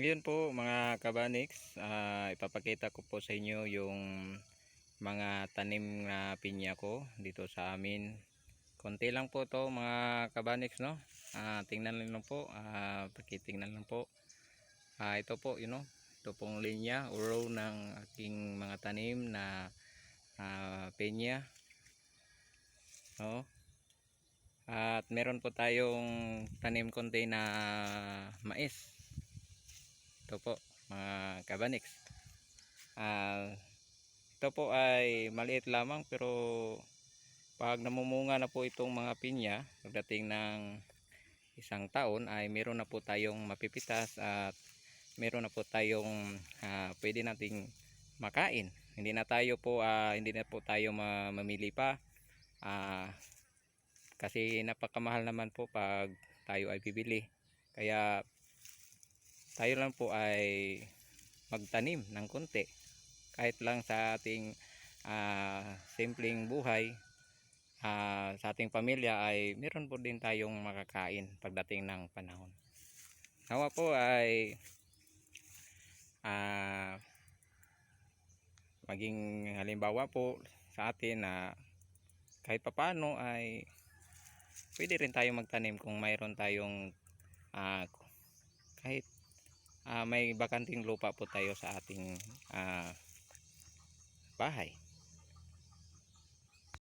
Ngayon po mga kabaniks, ah, ipapakita ko po sa inyo yung mga tanim na pinya ko dito sa amin. Konti lang po to mga kabaniks no. Ah, tingnan lang, po, ah, pakitingnan lang po. Ah, ito po, you know, ito pong linya o row ng aking mga tanim na ah, pinya. No? At meron po tayong tanim konti na mais. Ito po mga kabaniks. Ah, ito po ay maliit lamang pero pag namumunga na po itong mga pinya pagdating ng isang taon ay meron na po tayong mapipitas at meron na po tayong ah, pwede nating makain. Hindi na tayo po ah, hindi na po tayo ma- mamili pa. Ah, kasi napakamahal naman po pag tayo ay bibili. Kaya tayo lang po ay magtanim ng konti. Kahit lang sa ating ah, simpleng buhay, ah, sa ating pamilya ay meron po din tayong makakain pagdating ng panahon. Nawa po ay ah, maging halimbawa po sa atin na kahit papano ay pwede rin tayo magtanim kung mayroon tayong ah, kahit ah, may bakanting lupa po tayo sa ating ah, bahay.